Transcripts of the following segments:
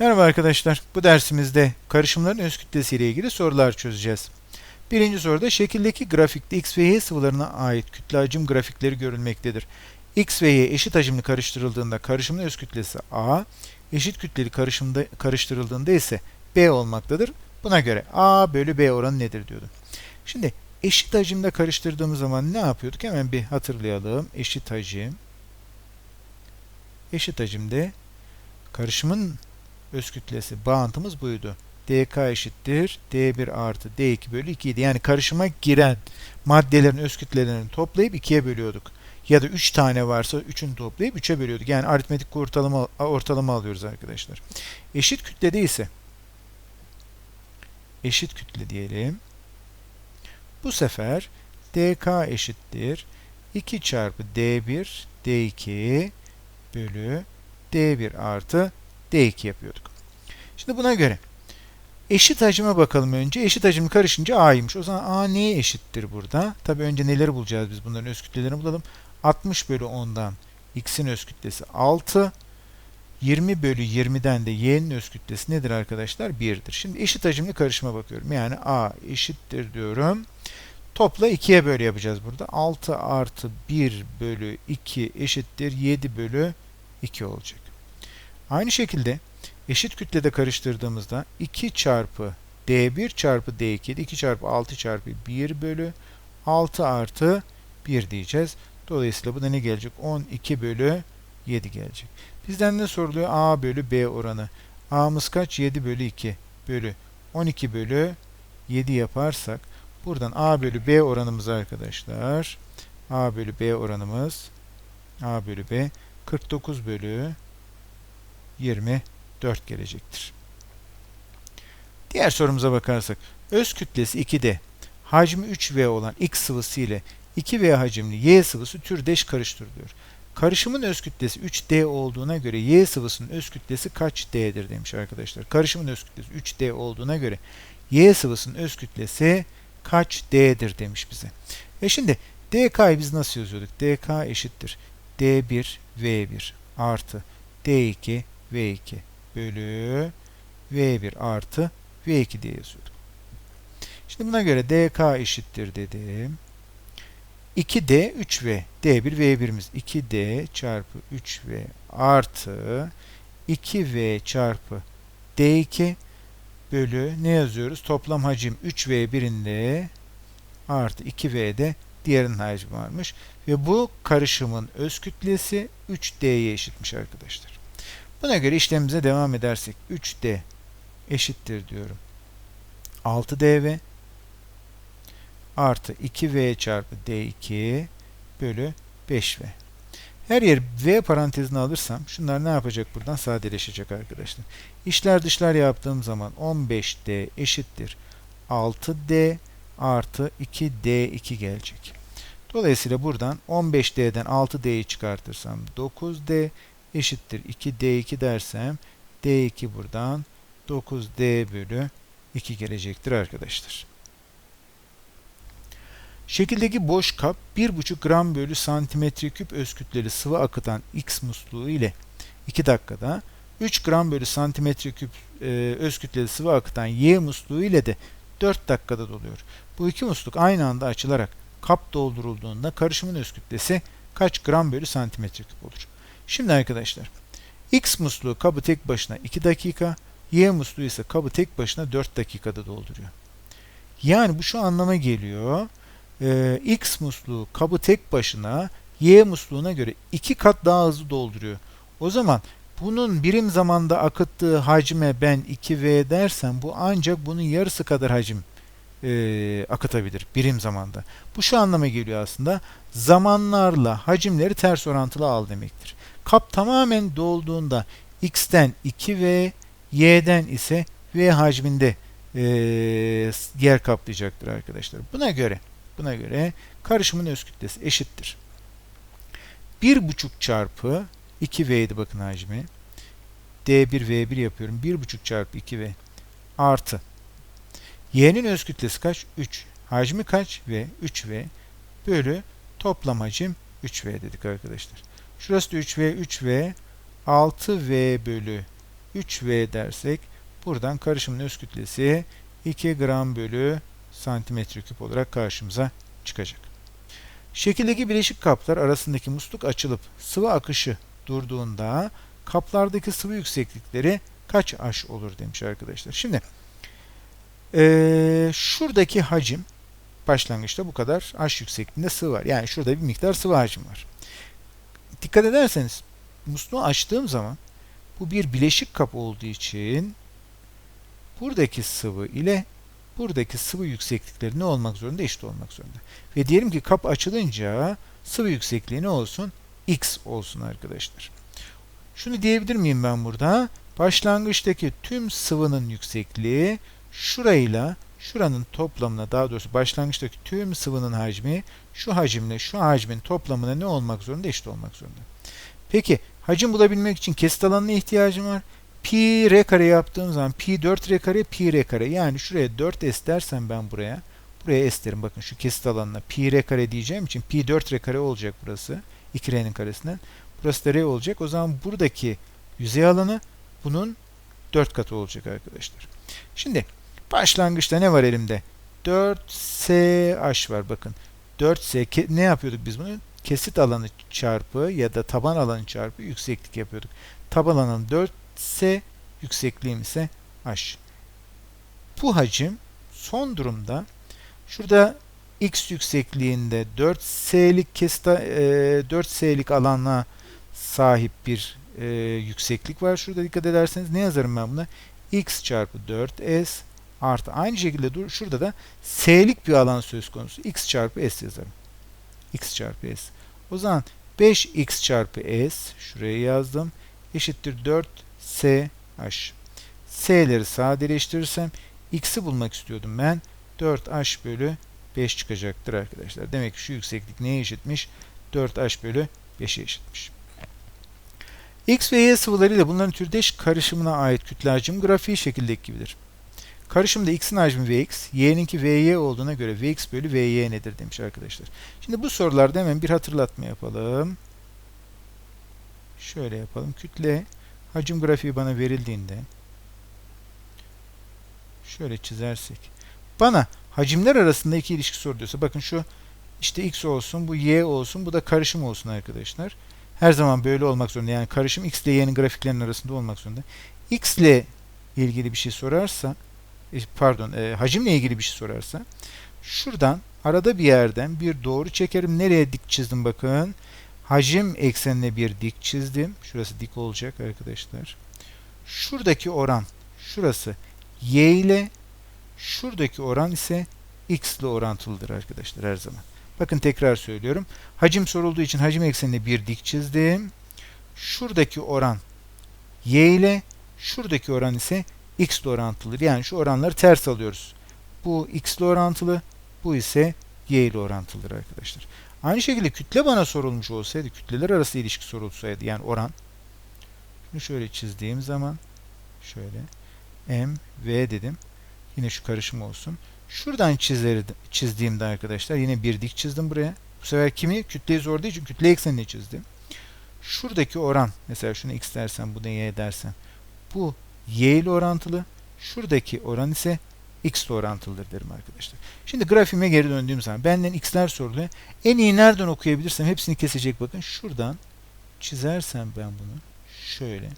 Merhaba arkadaşlar. Bu dersimizde karışımların öz kütlesi ile ilgili sorular çözeceğiz. Birinci soruda şekildeki grafikte x ve y sıvılarına ait kütle hacim grafikleri görülmektedir. x ve y eşit hacimli karıştırıldığında karışımın öz kütlesi a, eşit kütleli karışımda karıştırıldığında ise b olmaktadır. Buna göre a bölü b oranı nedir diyordum. Şimdi eşit hacimde karıştırdığımız zaman ne yapıyorduk? Hemen bir hatırlayalım. Eşit hacim. Eşit hacimde karışımın öz kütlesi bağıntımız buydu. dk eşittir d1 artı d2 bölü 2 idi. Yani karışıma giren maddelerin öz kütlelerini toplayıp 2'ye bölüyorduk. Ya da 3 tane varsa 3'ünü toplayıp 3'e bölüyorduk. Yani aritmetik ortalama, ortalama alıyoruz arkadaşlar. Eşit kütlede ise eşit kütle diyelim. Bu sefer dk eşittir 2 çarpı d1 d2 bölü d1 artı D2 yapıyorduk. Şimdi buna göre eşit hacime bakalım önce. Eşit hacim karışınca A'ymış. O zaman A neye eşittir burada? Tabi önce neleri bulacağız biz bunların öz kütlelerini bulalım. 60 bölü 10'dan X'in öz kütlesi 6. 20 bölü 20'den de Y'nin öz kütlesi nedir arkadaşlar? 1'dir. Şimdi eşit hacimli karışıma bakıyorum. Yani A eşittir diyorum. Topla 2'ye bölü yapacağız burada. 6 artı 1 bölü 2 eşittir 7 bölü 2 olacak. Aynı şekilde eşit kütlede karıştırdığımızda 2 çarpı D1 çarpı D2 2 çarpı 6 çarpı 1 bölü 6 artı 1 diyeceğiz. Dolayısıyla bu da ne gelecek? 12 bölü 7 gelecek. Bizden ne soruluyor? A bölü B oranı. A'mız kaç? 7 bölü 2 bölü 12 bölü 7 yaparsak buradan A bölü B oranımız arkadaşlar A bölü B oranımız A bölü B 49 bölü 24 gelecektir. Diğer sorumuza bakarsak öz kütlesi 2D hacmi 3V olan X sıvısı ile 2V hacimli Y sıvısı türdeş karıştırılıyor. Karışımın öz kütlesi 3D olduğuna göre Y sıvısının öz kütlesi kaç D'dir demiş arkadaşlar. Karışımın öz kütlesi 3D olduğuna göre Y sıvısının öz kütlesi kaç D'dir demiş bize. E şimdi DK'yı biz nasıl yazıyorduk? DK eşittir D1 V1 artı D2 V2 bölü V1 artı V2 diye yazıyorduk. Şimdi buna göre DK eşittir dedim. 2D 3V. D1 V1'imiz 2D çarpı 3V artı 2V çarpı D2 bölü ne yazıyoruz? Toplam hacim 3V birinde artı 2V'de diğerinin hacmi varmış. Ve bu karışımın öz kütlesi 3D'ye eşitmiş arkadaşlar. Buna göre işlemimize devam edersek 3D eşittir diyorum. 6dv artı 2v çarpı d2 bölü 5v. Her yer v parantezine alırsam şunlar ne yapacak buradan sadeleşecek arkadaşlar. İşler dışlar yaptığım zaman 15d eşittir 6d artı 2d2 gelecek. Dolayısıyla buradan 15d'den 6d'yi çıkartırsam 9d eşittir 2D2 dersem D2 buradan 9D bölü 2 gelecektir arkadaşlar. Şekildeki boş kap 1,5 gram bölü santimetre küp öz kütleli sıvı akıtan X musluğu ile 2 dakikada 3 gram bölü santimetre küp e, öz kütleli sıvı akıtan Y musluğu ile de 4 dakikada doluyor. Bu iki musluk aynı anda açılarak kap doldurulduğunda karışımın öz kütlesi kaç gram bölü santimetre küp olur? Şimdi arkadaşlar X musluğu kabı tek başına 2 dakika, Y musluğu ise kabı tek başına 4 dakikada dolduruyor. Yani bu şu anlama geliyor. Ee, X musluğu kabı tek başına Y musluğuna göre 2 kat daha hızlı dolduruyor. O zaman bunun birim zamanda akıttığı hacme ben 2V dersem bu ancak bunun yarısı kadar hacim e, akıtabilir birim zamanda. Bu şu anlama geliyor aslında. Zamanlarla hacimleri ters orantılı al demektir. Kap tamamen dolduğunda x'ten 2v, y'den ise v hacminde e, yer kaplayacaktır arkadaşlar. Buna göre buna göre karışımın öz kütlesi eşittir. 1,5 çarpı 2v'ydi bakın hacmi. D1 V1 yapıyorum. 1,5 çarpı 2V artı Y'nin öz kütlesi kaç? 3. Hacmi kaç? V. 3V bölü toplam hacim 3V dedik arkadaşlar. Şurası da 3V, 3V, 6V bölü 3V dersek buradan karışımın öz kütlesi 2 gram bölü santimetre küp olarak karşımıza çıkacak. Şekildeki bileşik kaplar arasındaki musluk açılıp sıvı akışı durduğunda kaplardaki sıvı yükseklikleri kaç H olur demiş arkadaşlar. Şimdi ee, şuradaki hacim başlangıçta bu kadar H yüksekliğinde sıvı var. Yani şurada bir miktar sıvı hacim var. Dikkat ederseniz musluğu açtığım zaman bu bir bileşik kap olduğu için buradaki sıvı ile buradaki sıvı yükseklikleri ne olmak zorunda? Eşit olmak zorunda. Ve diyelim ki kap açılınca sıvı yüksekliği ne olsun? X olsun arkadaşlar. Şunu diyebilir miyim ben burada? Başlangıçtaki tüm sıvının yüksekliği şurayla şuranın toplamına daha doğrusu başlangıçtaki tüm sıvının hacmi şu hacimle şu hacmin toplamına ne olmak zorunda? Eşit olmak zorunda. Peki hacim bulabilmek için kesit alanına ihtiyacım var. Pi r kare yaptığım zaman pi 4 r kare pi r kare yani şuraya 4 s dersem ben buraya buraya s derim bakın şu kesit alanına pi r kare diyeceğim için pi 4 r kare olacak burası 2 r'nin karesinden burası da r olacak o zaman buradaki yüzey alanı bunun 4 katı olacak arkadaşlar. Şimdi başlangıçta ne var elimde? 4sh var bakın 4s ne yapıyorduk biz bunu? Kesit alanı çarpı ya da taban alanı çarpı yükseklik yapıyorduk. Taban alanı 4 S yüksekliğim ise H. Bu hacim son durumda şurada X yüksekliğinde 4S'lik kesita, e, 4S'lik alana sahip bir e, yükseklik var. Şurada dikkat ederseniz ne yazarım ben buna? X çarpı 4S artı aynı şekilde dur şurada da S'lik bir alan söz konusu. X çarpı S yazarım. X çarpı S. O zaman 5X çarpı S şuraya yazdım. Eşittir 4 SH. S'leri sadeleştirirsem x'i bulmak istiyordum ben. 4H bölü 5 çıkacaktır arkadaşlar. Demek ki şu yükseklik neye eşitmiş? 4H bölü 5'e eşitmiş. X ve Y sıvılarıyla bunların türdeş karışımına ait kütle hacim grafiği şekildeki gibidir. Karışımda X'in hacmi Vx, Y'ninki Vy olduğuna göre Vx bölü Vy nedir demiş arkadaşlar. Şimdi bu sorularda hemen bir hatırlatma yapalım. Şöyle yapalım. Kütle hacim grafiği bana verildiğinde şöyle çizersek bana hacimler arasında iki ilişki soruluyorsa bakın şu işte x olsun bu y olsun bu da karışım olsun arkadaşlar. Her zaman böyle olmak zorunda. Yani karışım x ile y'nin grafiklerinin arasında olmak zorunda. x ile ilgili bir şey sorarsa pardon e, hacimle ilgili bir şey sorarsa şuradan arada bir yerden bir doğru çekerim. Nereye dik çizdim bakın hacim eksenine bir dik çizdim. Şurası dik olacak arkadaşlar. Şuradaki oran şurası y ile şuradaki oran ise x ile orantılıdır arkadaşlar her zaman. Bakın tekrar söylüyorum. Hacim sorulduğu için hacim eksenine bir dik çizdim. Şuradaki oran y ile şuradaki oran ise x ile orantılıdır. Yani şu oranları ters alıyoruz. Bu x orantılı, bu ise y ile orantılıdır arkadaşlar. Aynı şekilde kütle bana sorulmuş olsaydı, kütleler arası ilişki sorulsaydı yani oran. Şunu şöyle çizdiğim zaman şöyle m, v dedim. Yine şu karışım olsun. Şuradan çizleri, çizdiğimde arkadaşlar yine bir dik çizdim buraya. Bu sefer kimi? Kütleyi zor değil çünkü kütle eksenini çizdim. Şuradaki oran mesela şunu x dersen bu da y dersen bu y ile orantılı. Şuradaki oran ise x ile orantılıdır derim arkadaşlar. Şimdi grafiğime geri döndüğüm zaman benden x'ler soruluyor. En iyi nereden okuyabilirsem hepsini kesecek bakın. Şuradan çizersem ben bunu şöyle.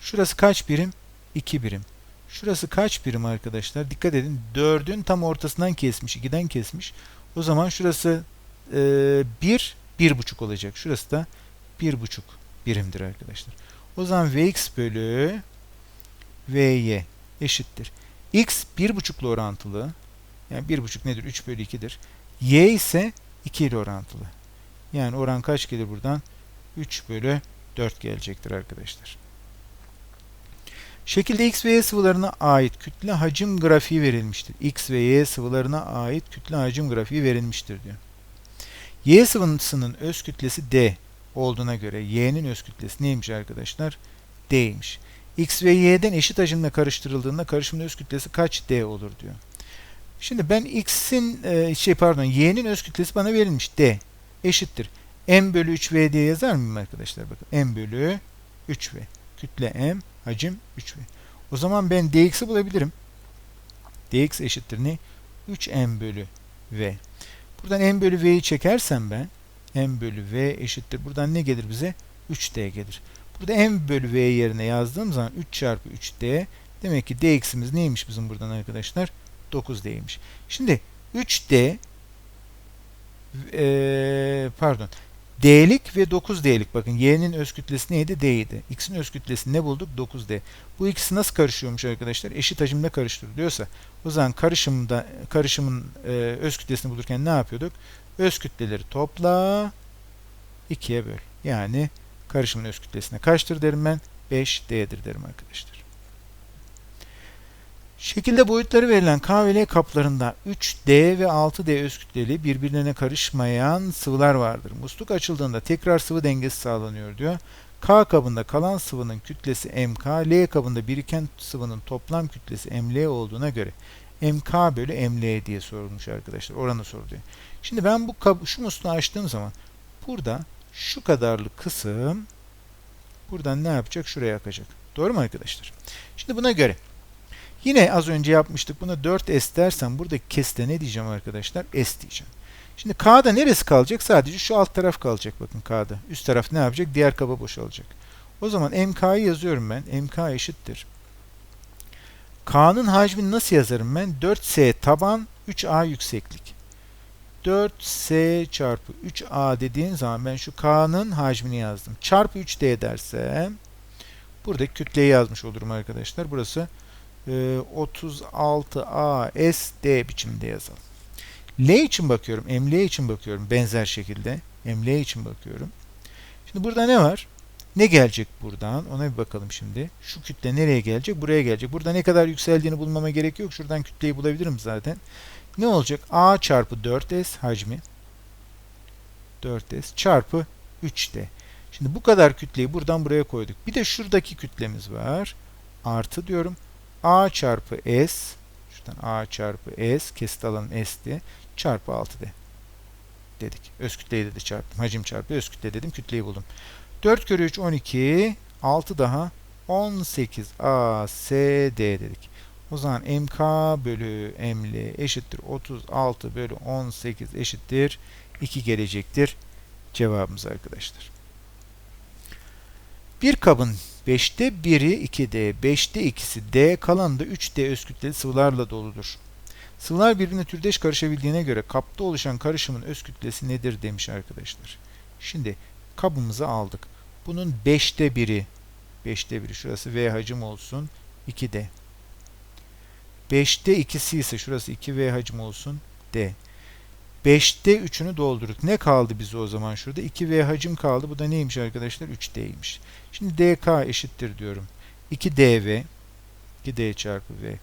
Şurası kaç birim? 2 birim. Şurası kaç birim arkadaşlar? Dikkat edin. 4'ün tam ortasından kesmiş. 2'den kesmiş. O zaman şurası 1, e, 1,5 olacak. Şurası da 1,5 birimdir arkadaşlar. O zaman Vx bölü Vy eşittir x 1,5 ile orantılı. Yani 1,5 nedir? 3 bölü 2'dir. y ise 2 ile orantılı. Yani oran kaç gelir buradan? 3 bölü 4 gelecektir arkadaşlar. Şekilde X ve Y sıvılarına ait kütle hacim grafiği verilmiştir. X ve Y sıvılarına ait kütle hacim grafiği verilmiştir diyor. Y sıvısının öz kütlesi D olduğuna göre Y'nin öz kütlesi neymiş arkadaşlar? D'ymiş. X ve Y'den eşit hacimle karıştırıldığında karışımın öz kütlesi kaç D olur diyor. Şimdi ben X'in e, şey pardon Y'nin öz kütlesi bana verilmiş D eşittir. M bölü 3V diye yazar mıyım arkadaşlar? Bakın M bölü 3V. kütle m, hacim 3v. O zaman ben dx'i bulabilirim. dx eşittir ne? 3m bölü v. Buradan m bölü v'yi çekersem ben m bölü v eşittir. Buradan ne gelir bize? 3d gelir. Burada m bölü v yerine yazdığım zaman 3 çarpı 3d demek ki dx'imiz neymiş bizim buradan arkadaşlar? 9d'ymiş. Şimdi 3d e, pardon D'lik ve 9D'lik bakın y'nin öz kütlesi neydi? D idi. X'in öz kütlesi ne bulduk? 9D. Bu ikisi nasıl karışıyormuş arkadaşlar? Eşit hacimde karıştırılıyorsa o zaman karışımda karışımın e, öz kütlesini bulurken ne yapıyorduk? Öz kütleleri topla 2'ye böl. Yani karışımın öz kütlesine kaçtır derim ben? 5D'dir derim arkadaşlar. Şekilde boyutları verilen K ve L kaplarında 3D ve 6D öz kütleli birbirlerine karışmayan sıvılar vardır. Musluk açıldığında tekrar sıvı dengesi sağlanıyor diyor. K kabında kalan sıvının kütlesi MK, L kabında biriken sıvının toplam kütlesi ML olduğuna göre MK bölü ML diye sorulmuş arkadaşlar. Oranı soruluyor. Şimdi ben bu kab şu musluğu açtığım zaman burada şu kadarlık kısım buradan ne yapacak? Şuraya akacak. Doğru mu arkadaşlar? Şimdi buna göre Yine az önce yapmıştık. Buna 4S dersem buradaki kesite ne diyeceğim arkadaşlar? S diyeceğim. Şimdi K'da neresi kalacak? Sadece şu alt taraf kalacak bakın K'da. Üst taraf ne yapacak? Diğer kaba boşalacak. O zaman MK'yı yazıyorum ben. MK eşittir. K'nın hacmini nasıl yazarım ben? 4S taban 3A yükseklik. 4S çarpı 3A dediğin zaman ben şu K'nın hacmini yazdım. Çarpı 3D dersem buradaki kütleyi yazmış olurum arkadaşlar. Burası 36A ee, S D biçimde yazalım. L için bakıyorum. ML için bakıyorum. Benzer şekilde. ML için bakıyorum. Şimdi burada ne var? Ne gelecek buradan? Ona bir bakalım şimdi. Şu kütle nereye gelecek? Buraya gelecek. Burada ne kadar yükseldiğini bulmama gerek yok. Şuradan kütleyi bulabilirim zaten. Ne olacak? A çarpı 4S hacmi 4S çarpı 3D. Şimdi bu kadar kütleyi buradan buraya koyduk. Bir de şuradaki kütlemiz var. Artı diyorum. A çarpı S şuradan A çarpı S kesit alanın S'ti çarpı 6D dedik. Öz kütleyi de çarptım. Hacim çarpı öz kütle dedim. Kütleyi buldum. 4 kere 3 12 6 daha 18 A S D dedik. O zaman MK bölü ML eşittir 36 bölü 18 eşittir 2 gelecektir cevabımız arkadaşlar. Bir kabın 5'te 1'i 2D, 5'te 2'si D, kalanı da 3D öz kütleli sıvılarla doludur. Sıvılar birbirine türdeş karışabildiğine göre kapta oluşan karışımın öz kütlesi nedir demiş arkadaşlar. Şimdi kabımızı aldık. Bunun 5'te 1'i 5'te 1'i şurası V hacim olsun 2D. 5'te 2'si ise şurası 2V hacim olsun D. 5'te 3'ünü doldurduk. Ne kaldı bize o zaman şurada? 2V hacim kaldı. Bu da neymiş arkadaşlar? 3D'ymiş. Şimdi DK eşittir diyorum. 2DV 2D çarpı V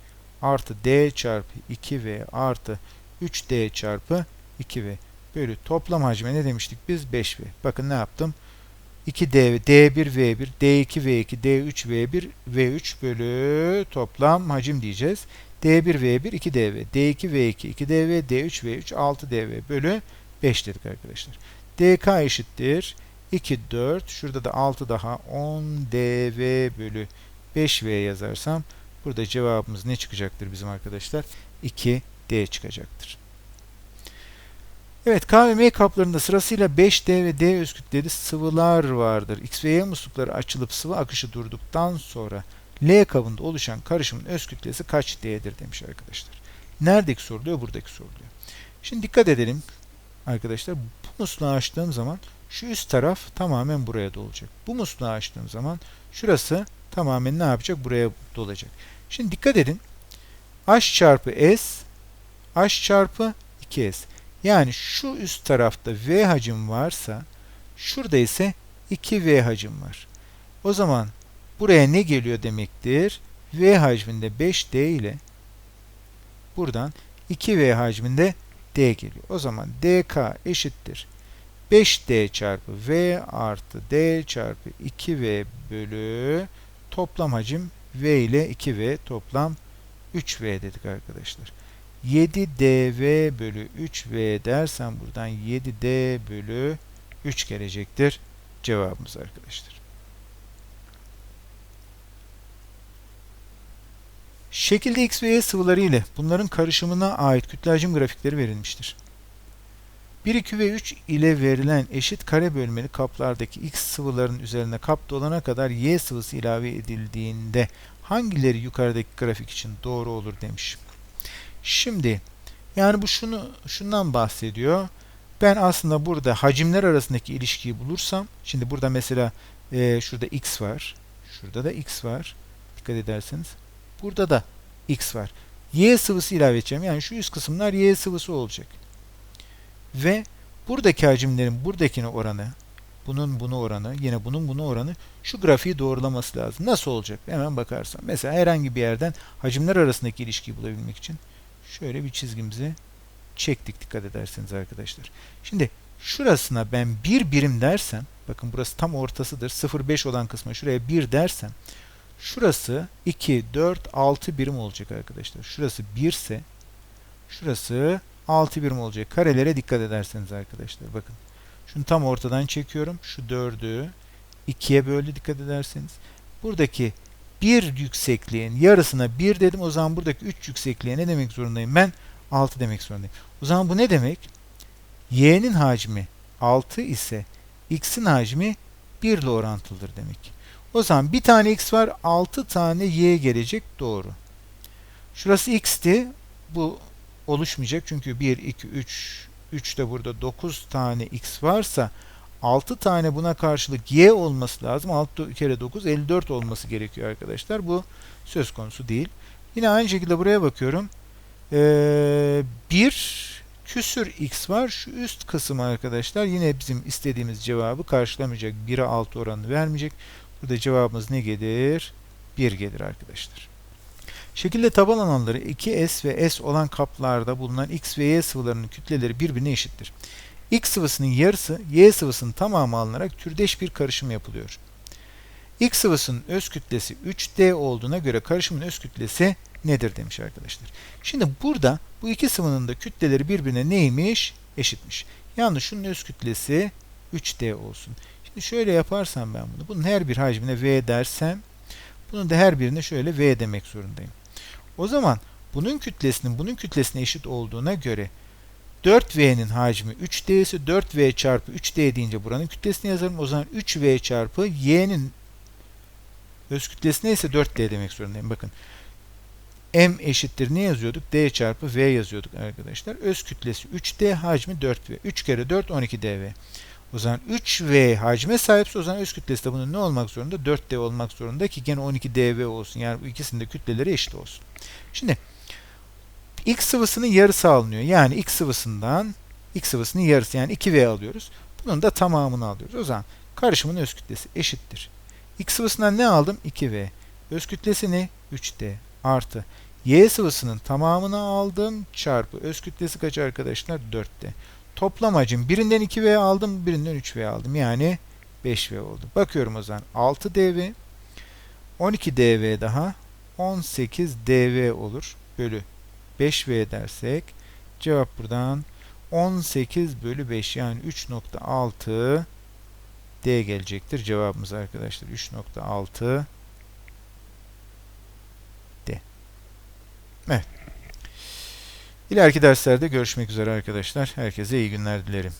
artı D çarpı 2V artı 3D çarpı 2V bölü toplam hacme ne demiştik biz? 5V. Bakın ne yaptım? 2D, D1, V1, D2, V2, D3, V1, V3 bölü toplam hacim diyeceğiz. D1, V1, 2DV, D2, V2, 2DV, D3, V3, 6DV bölü 5 dedik arkadaşlar. DK eşittir 2, 4. Şurada da 6 daha 10 dv bölü 5v yazarsam burada cevabımız ne çıkacaktır bizim arkadaşlar? 2d çıkacaktır. Evet K ve M kaplarında sırasıyla 5D ve D öz kütleli sıvılar vardır. X ve Y muslukları açılıp sıvı akışı durduktan sonra L kabında oluşan karışımın öz kütlesi kaç D'dir demiş arkadaşlar. Neredeki soruluyor? Buradaki soruluyor. Şimdi dikkat edelim arkadaşlar. Bu musluğu açtığım zaman şu üst taraf tamamen buraya dolacak. Bu musluğu açtığım zaman şurası tamamen ne yapacak? Buraya dolacak. Şimdi dikkat edin. H çarpı S H çarpı 2S. Yani şu üst tarafta V hacim varsa şurada ise 2V hacim var. O zaman buraya ne geliyor demektir? V hacminde 5D ile buradan 2V hacminde D geliyor. O zaman DK eşittir 5D çarpı V artı D çarpı 2V bölü toplam hacim V ile 2V toplam 3V dedik arkadaşlar. 7dV bölü 3V dersen buradan 7D bölü 3 gelecektir cevabımız arkadaşlar. Şekilde X ve Y sıvıları ile bunların karışımına ait kütle hacim grafikleri verilmiştir. 1, 2 ve 3 ile verilen eşit kare bölmeli kaplardaki X sıvıların üzerine kap dolana kadar Y sıvısı ilave edildiğinde hangileri yukarıdaki grafik için doğru olur demiş. Şimdi yani bu şunu şundan bahsediyor. Ben aslında burada hacimler arasındaki ilişkiyi bulursam, şimdi burada mesela e, şurada x var, şurada da x var. Dikkat ederseniz. Burada da x var. Y sıvısı ilave edeceğim. Yani şu üst kısımlar Y sıvısı olacak. Ve buradaki hacimlerin buradakine oranı, bunun bunu oranı, yine bunun bunu oranı şu grafiği doğrulaması lazım. Nasıl olacak? Hemen bakarsam. Mesela herhangi bir yerden hacimler arasındaki ilişkiyi bulabilmek için şöyle bir çizgimizi çektik dikkat ederseniz arkadaşlar. Şimdi şurasına ben bir birim dersem, bakın burası tam ortasıdır. 0,5 olan kısma şuraya 1 dersem, şurası 2, 4, 6 birim olacak arkadaşlar. Şurası 1 ise, şurası 6 birim olacak. Karelere dikkat ederseniz arkadaşlar. Bakın. Şunu tam ortadan çekiyorum. Şu 4'ü 2'ye böldü dikkat ederseniz. Buradaki bir yüksekliğin yarısına 1 dedim. O zaman buradaki 3 yüksekliğe ne demek zorundayım? Ben 6 demek zorundayım. O zaman bu ne demek? Y'nin hacmi 6 ise x'in hacmi 1 ile orantılıdır demek. O zaman bir tane x var, 6 tane y gelecek. Doğru. Şurası x'ti. Bu oluşmayacak. Çünkü 1, 2, 3, 3 de burada 9 tane x varsa 6 tane buna karşılık y olması lazım. 6 kere 9, 54 olması gerekiyor arkadaşlar. Bu söz konusu değil. Yine aynı şekilde buraya bakıyorum. Ee, bir küsür x var. Şu üst kısım arkadaşlar yine bizim istediğimiz cevabı karşılamayacak. 1'e 6 oranını vermeyecek. Burada cevabımız ne gelir? 1 gelir arkadaşlar. Şekilde taban alanları 2S ve S olan kaplarda bulunan X ve Y sıvılarının kütleleri birbirine eşittir. X sıvısının yarısı Y sıvısının tamamı alınarak türdeş bir karışım yapılıyor. X sıvısının öz kütlesi 3D olduğuna göre karışımın öz kütlesi nedir demiş arkadaşlar. Şimdi burada bu iki sıvının da kütleleri birbirine neymiş? Eşitmiş. Yani şunun öz kütlesi 3D olsun. Şimdi şöyle yaparsam ben bunu. Bunun her bir hacmine V dersem bunun da her birine şöyle V demek zorundayım. O zaman bunun kütlesinin bunun kütlesine eşit olduğuna göre 4V'nin hacmi 3D ise 4V çarpı 3D deyince buranın kütlesini yazarım. O zaman 3V çarpı Y'nin öz kütlesi neyse 4D demek zorundayım. Bakın M eşittir ne yazıyorduk? D çarpı V yazıyorduk arkadaşlar. Öz kütlesi 3D, hacmi 4V. 3 kere 4, 12DV. O zaman 3V hacme sahipse o zaman öz kütlesi de bunun ne olmak zorunda? 4D olmak zorunda ki gene 12DV olsun. Yani bu ikisinin de kütleleri eşit olsun. Şimdi X sıvısının yarısı alınıyor. Yani X sıvısından X sıvısının yarısı yani 2V alıyoruz. Bunun da tamamını alıyoruz. O zaman karışımın öz kütlesi eşittir. X sıvısından ne aldım? 2V. Öz kütlesi ne? 3D artı Y sıvısının tamamını aldım çarpı öz kütlesi kaç arkadaşlar? 4'te. Toplam hacim birinden 2V aldım, birinden 3V aldım. Yani 5V oldu. Bakıyorum o zaman 6 dV 12 dV daha 18 dV olur. Bölü 5V dersek cevap buradan 18 bölü 5 yani 3.6 D gelecektir. Cevabımız arkadaşlar 3.6 D. Evet. İleriki derslerde görüşmek üzere arkadaşlar. Herkese iyi günler dilerim.